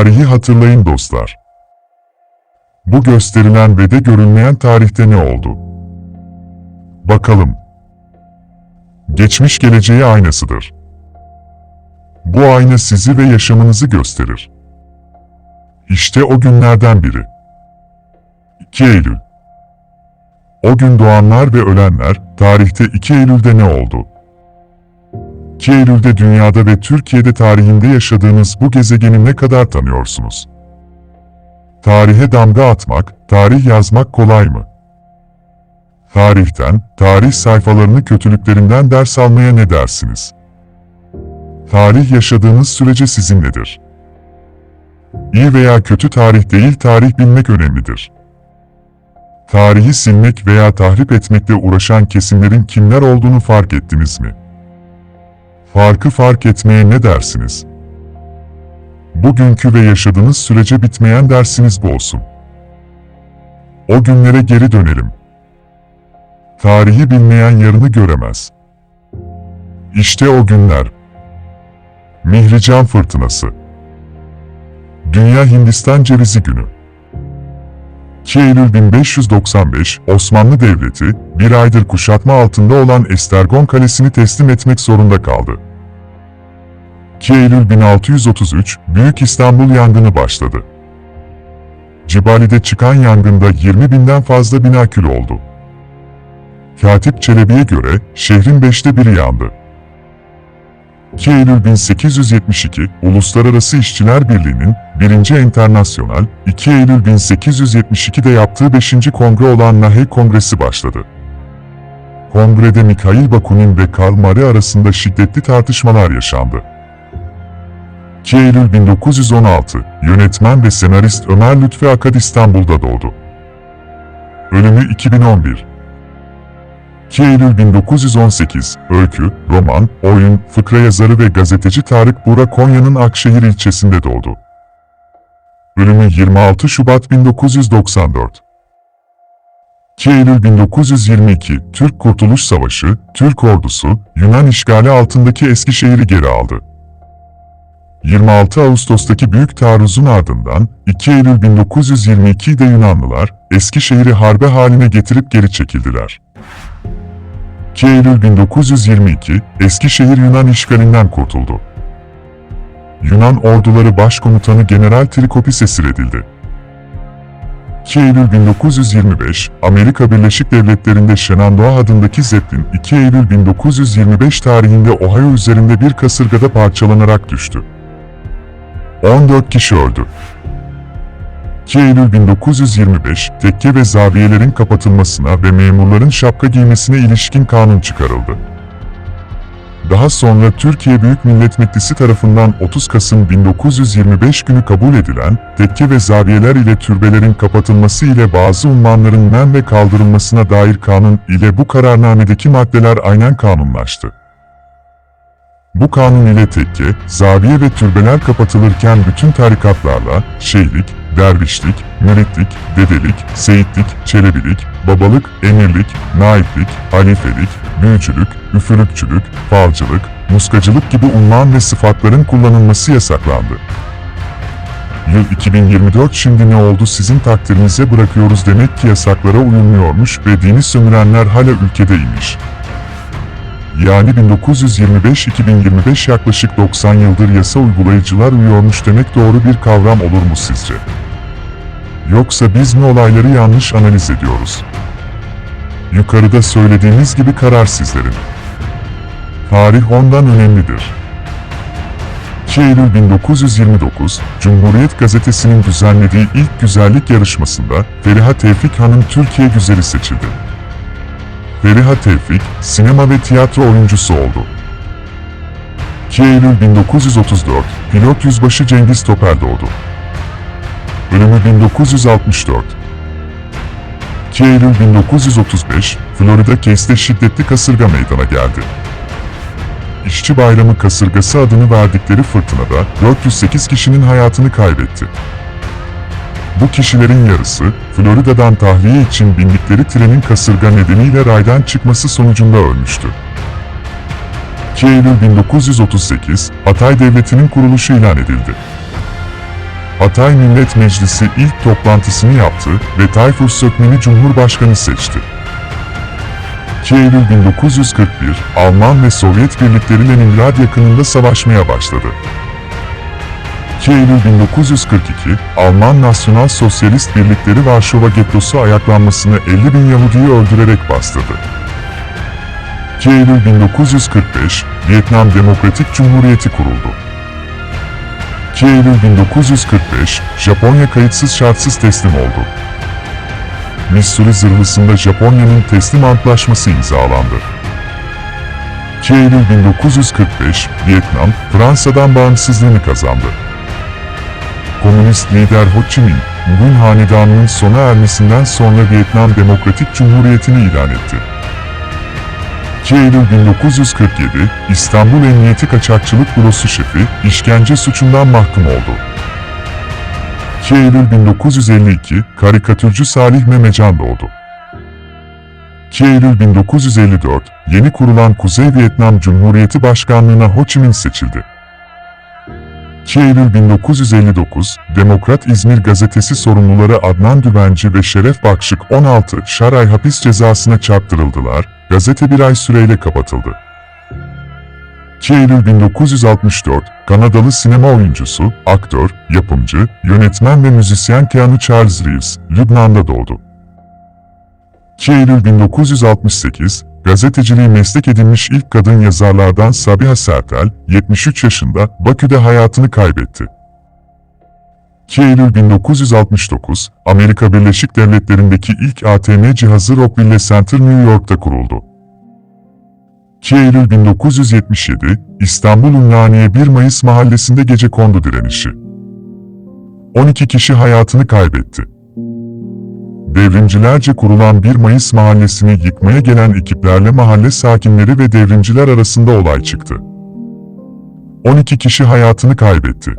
Tarihi hatırlayın dostlar. Bu gösterilen ve de görünmeyen tarihte ne oldu? Bakalım. Geçmiş geleceğe aynasıdır. Bu ayna sizi ve yaşamınızı gösterir. İşte o günlerden biri. 2 Eylül O gün doğanlar ve ölenler, tarihte 2 Eylül'de ne oldu? 2 Eylül'de dünyada ve Türkiye'de tarihinde yaşadığınız bu gezegeni ne kadar tanıyorsunuz? Tarihe damga atmak, tarih yazmak kolay mı? Tarihten, tarih sayfalarını kötülüklerinden ders almaya ne dersiniz? Tarih yaşadığınız sürece sizinledir. İyi veya kötü tarih değil tarih bilmek önemlidir. Tarihi silmek veya tahrip etmekle uğraşan kesimlerin kimler olduğunu fark ettiniz mi? Farkı fark etmeye ne dersiniz? Bugünkü ve yaşadığınız sürece bitmeyen dersiniz bu olsun. O günlere geri dönelim. Tarihi bilmeyen yarını göremez. İşte o günler. Mihrican Fırtınası Dünya Hindistan Cevizi Günü 2 Eylül 1595, Osmanlı Devleti, bir aydır kuşatma altında olan Estergon Kalesi'ni teslim etmek zorunda kaldı. 2 Eylül 1633, Büyük İstanbul yangını başladı. Cibali'de çıkan yangında 20 binden fazla bina kül oldu. Katip Çelebi'ye göre şehrin beşte biri yandı. 2 Eylül 1872, Uluslararası İşçiler Birliği'nin 1. Enternasyonal, 2 Eylül 1872'de yaptığı 5. kongre olan Lahey Kongresi başladı. Kongrede Mikhail Bakunin ve Karl Marx arasında şiddetli tartışmalar yaşandı. 2 Eylül 1916, yönetmen ve senarist Ömer Lütfi Akad İstanbul'da doğdu. Ölümü 2011 2 Eylül 1918, öykü, roman, oyun, fıkra yazarı ve gazeteci Tarık Buğra Konya'nın Akşehir ilçesinde doğdu. Ölümü 26 Şubat 1994 2 Eylül 1922, Türk Kurtuluş Savaşı, Türk ordusu, Yunan işgali altındaki Eskişehir'i geri aldı. 26 Ağustos'taki büyük taarruzun ardından 2 Eylül 1922'de Yunanlılar Eskişehir'i harbe haline getirip geri çekildiler. 2 Eylül 1922, Eskişehir Yunan işgalinden kurtuldu. Yunan orduları başkomutanı General Trikopis esir edildi. 2 Eylül 1925, Amerika Birleşik Devletleri'nde Shenandoah adındaki Zeppelin 2 Eylül 1925 tarihinde Ohio üzerinde bir kasırgada parçalanarak düştü. 14 kişi öldü. 2 Eylül 1925, tekke ve zaviyelerin kapatılmasına ve memurların şapka giymesine ilişkin kanun çıkarıldı. Daha sonra Türkiye Büyük Millet Meclisi tarafından 30 Kasım 1925 günü kabul edilen, tekke ve zaviyeler ile türbelerin kapatılması ile bazı unvanların men ve kaldırılmasına dair kanun ile bu kararnamedeki maddeler aynen kanunlaştı. Bu kanun ile tekke, zaviye ve türbeler kapatılırken bütün tarikatlarla, şeylik, dervişlik, müritlik, dedelik, seyitlik, çelebilik, babalık, emirlik, naiplik, halifelik, büyücülük, üfürükçülük, falcılık, muskacılık gibi unvan ve sıfatların kullanılması yasaklandı. Yıl 2024 şimdi ne oldu sizin takdirinize bırakıyoruz demek ki yasaklara uyulmuyormuş ve dini sömürenler hala ülkedeymiş. Yani 1925-2025 yaklaşık 90 yıldır yasa uygulayıcılar uyuyormuş demek doğru bir kavram olur mu sizce? Yoksa biz mi olayları yanlış analiz ediyoruz? Yukarıda söylediğimiz gibi karar sizlerin. Tarih ondan önemlidir. 2 Eylül 1929, Cumhuriyet Gazetesi'nin düzenlediği ilk güzellik yarışmasında Feriha Tevfik Hanım Türkiye Güzeli seçildi. Feriha Tevfik, sinema ve tiyatro oyuncusu oldu. 2 Eylül 1934, pilot yüzbaşı Cengiz Topel doğdu. Ölümü 1964. 2 Eylül 1935, Florida Case'de şiddetli kasırga meydana geldi. İşçi Bayramı kasırgası adını verdikleri fırtınada 408 kişinin hayatını kaybetti. Bu kişilerin yarısı, Florida'dan tahliye için bindikleri trenin kasırga nedeniyle raydan çıkması sonucunda ölmüştü. 2 Eylül 1938, Hatay Devleti'nin kuruluşu ilan edildi. Hatay Millet Meclisi ilk toplantısını yaptı ve Tayfur Sökmen'i Cumhurbaşkanı seçti. 2 Eylül 1941, Alman ve Sovyet birlikleri Leningrad yakınında savaşmaya başladı. 2 Eylül 1942, Alman Nasyonal Sosyalist Birlikleri Varşova Gettosu ayaklanmasını 50 bin Yahudi'yi öldürerek bastırdı. 2 Eylül 1945, Vietnam Demokratik Cumhuriyeti kuruldu. 2 Eylül 1945, Japonya kayıtsız şartsız teslim oldu. Missouri zırhlısında Japonya'nın teslim antlaşması imzalandı. 2 Eylül 1945, Vietnam, Fransa'dan bağımsızlığını kazandı. Komünist lider Ho Chi Minh, Nguyen Hanedanı'nın sona ermesinden sonra Vietnam Demokratik Cumhuriyeti'ni ilan etti. 2 Eylül 1947, İstanbul Emniyeti Kaçakçılık Bürosu şefi, işkence suçundan mahkum oldu. 2 Eylül 1952, karikatürcü Salih Memecan doğdu. 2 Eylül 1954, yeni kurulan Kuzey Vietnam Cumhuriyeti Başkanlığına Ho Chi Minh seçildi. 2 Eylül 1959, Demokrat İzmir Gazetesi sorumluları Adnan Düvenci ve Şeref Bakşık 16 şaray hapis cezasına çarptırıldılar, gazete bir ay süreyle kapatıldı. 2 Eylül 1964, Kanadalı sinema oyuncusu, aktör, yapımcı, yönetmen ve müzisyen Keanu Charles Reeves, Lübnan'da doğdu. 2 Eylül 1968, gazeteciliği meslek edinmiş ilk kadın yazarlardan Sabiha Sertel, 73 yaşında Bakü'de hayatını kaybetti. 2 Eylül 1969, Amerika Birleşik Devletleri'ndeki ilk ATM cihazı Rockwell Center New York'ta kuruldu. 2 Eylül 1977, İstanbul Ümraniye 1 Mayıs mahallesinde gece kondu direnişi. 12 kişi hayatını kaybetti. Devrimcilerce kurulan 1 Mayıs mahallesini yıkmaya gelen ekiplerle mahalle sakinleri ve devrimciler arasında olay çıktı. 12 kişi hayatını kaybetti.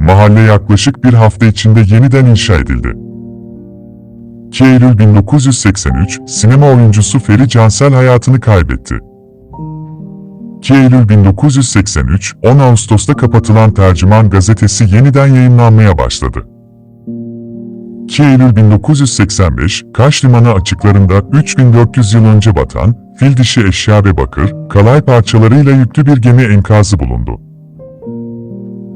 Mahalle yaklaşık bir hafta içinde yeniden inşa edildi. 2 Eylül 1983, sinema oyuncusu Feri Cansel hayatını kaybetti. 2 Eylül 1983, 10 Ağustos'ta kapatılan Tercüman gazetesi yeniden yayınlanmaya başladı. 2 Eylül 1985, Kaş Limanı açıklarında 3400 yıl önce batan, fil dişi eşya ve bakır, kalay parçalarıyla yüklü bir gemi enkazı bulundu.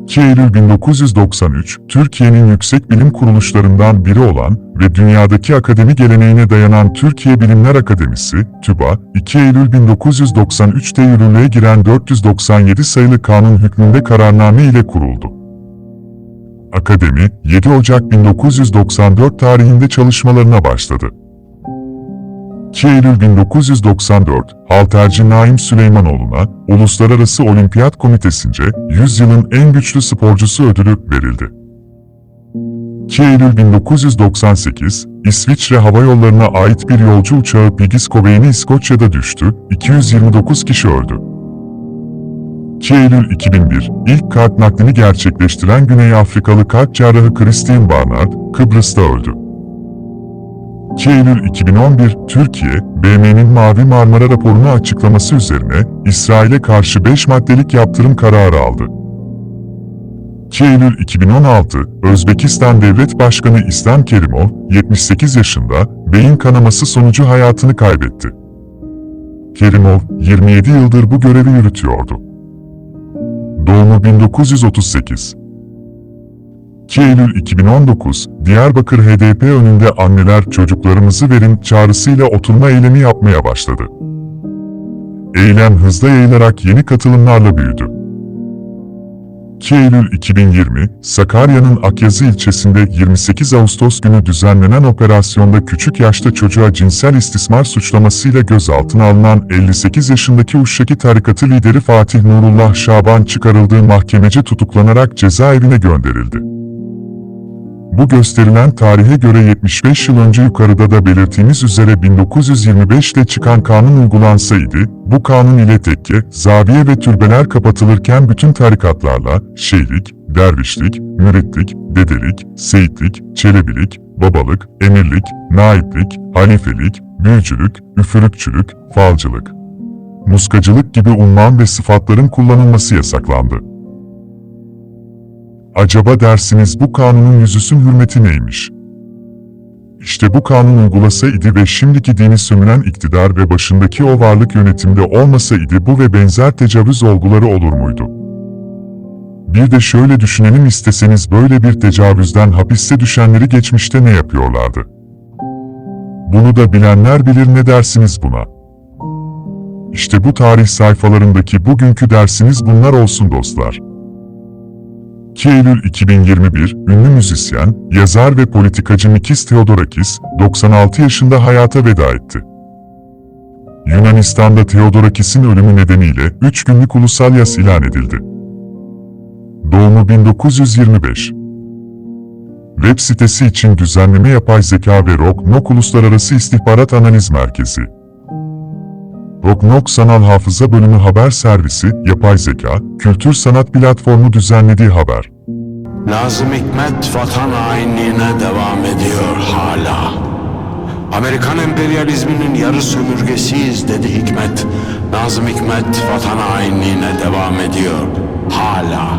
2 Eylül 1993, Türkiye'nin yüksek bilim kuruluşlarından biri olan ve dünyadaki akademi geleneğine dayanan Türkiye Bilimler Akademisi, TÜBA, 2 Eylül 1993'te yürürlüğe giren 497 sayılı kanun hükmünde kararname ile kuruldu. Akademi, 7 Ocak 1994 tarihinde çalışmalarına başladı. 2 Eylül 1994, halterci Naim Süleymanoğlu'na Uluslararası Olimpiyat Komitesi'nce 100 yılın en güçlü sporcusu ödülü verildi. 2 Eylül 1998, İsviçre Hava Yolları'na ait bir yolcu uçağı Pigis Covey'ni İskoçya'da düştü, 229 kişi öldü. 2 Eylül 2001, ilk kalp naklini gerçekleştiren Güney Afrikalı kalp cerrahı Christine Barnard, Kıbrıs'ta öldü. 2 Eylül 2011, Türkiye, BM'nin Mavi Marmara raporunu açıklaması üzerine İsrail'e karşı 5 maddelik yaptırım kararı aldı. 2 Eylül 2016, Özbekistan Devlet Başkanı İslam Kerimov, 78 yaşında, beyin kanaması sonucu hayatını kaybetti. Kerimov, 27 yıldır bu görevi yürütüyordu. Doğumu 1938. 2 Eylül 2019, Diyarbakır HDP önünde anneler çocuklarımızı verin çağrısıyla oturma eylemi yapmaya başladı. Eylem hızla yayılarak yeni katılımlarla büyüdü. 2 Eylül 2020, Sakarya'nın Akyazı ilçesinde 28 Ağustos günü düzenlenen operasyonda küçük yaşta çocuğa cinsel istismar suçlamasıyla gözaltına alınan 58 yaşındaki Uşşaki tarikatı lideri Fatih Nurullah Şaban çıkarıldığı mahkemece tutuklanarak cezaevine gönderildi. Bu gösterilen tarihe göre 75 yıl önce yukarıda da belirttiğimiz üzere 1925'te çıkan kanun uygulansaydı, bu kanun ile tekke, zaviye ve türbeler kapatılırken bütün tarikatlarla, şeylik, dervişlik, müritlik, dedelik, seyitlik, çelebilik, babalık, emirlik, naiplik, halifelik, büyücülük, üfürükçülük, falcılık, muskacılık gibi unvan ve sıfatların kullanılması yasaklandı. Acaba dersiniz bu kanunun yüzüsün hürmeti neymiş? İşte bu kanun uygulasa idi ve şimdiki dini sömüren iktidar ve başındaki o varlık yönetimde olmasa idi bu ve benzer tecavüz olguları olur muydu? Bir de şöyle düşünelim isteseniz böyle bir tecavüzden hapiste düşenleri geçmişte ne yapıyorlardı? Bunu da bilenler bilir ne dersiniz buna? İşte bu tarih sayfalarındaki bugünkü dersiniz bunlar olsun dostlar. 2 Eylül 2021, ünlü müzisyen, yazar ve politikacı Mikis Theodorakis, 96 yaşında hayata veda etti. Yunanistan'da Theodorakis'in ölümü nedeniyle 3 günlük ulusal yas ilan edildi. Doğumu 1925. Web sitesi için düzenleme yapay zeka ve ROKNOK Uluslararası İstihbarat Analiz Merkezi. ROKNOK Sanal Hafıza Bölümü Haber Servisi, Yapay Zeka, Kültür Sanat Platformu düzenlediği haber. Nazım Hikmet vatan hainliğine devam ediyor hala. Amerikan emperyalizminin yarı sömürgesiyiz dedi Hikmet. Nazım Hikmet vatan hainliğine devam ediyor hala.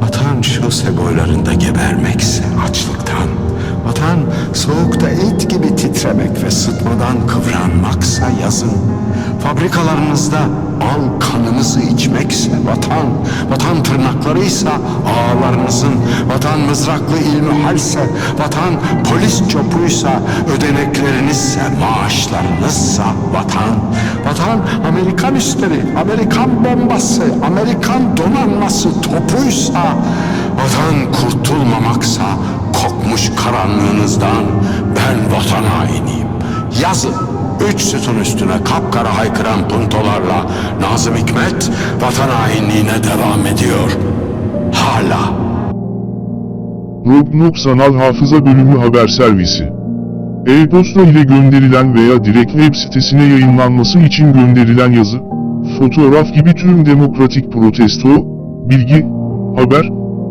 Vatan şose boylarında gebermekse açlıktan. Vatan soğukta et gibi titremek ve sıtmadan kıvranmaksa yazın. Fabrikalarınızda al kanınızı içmekse vatan. Vatan tırnaklarıysa ağalarınızın. Vatan mızraklı ilmihalse. Vatan polis çopuysa. Ödeneklerinizse maaşlarınızsa vatan. Vatan Amerikan üstleri, Amerikan bombası, Amerikan donanması topuysa. Vatan kurtulmamaksa kokmuş karanlığınızdan ben vatan hainiyim. Yazın üç sütun üstüne kapkara haykıran puntolarla Nazım Hikmet vatan hainliğine devam ediyor. Hala. Rognok Sanal Hafıza Bölümü Haber Servisi E-posta ile gönderilen veya direkt web sitesine yayınlanması için gönderilen yazı, fotoğraf gibi tüm demokratik protesto, bilgi, haber,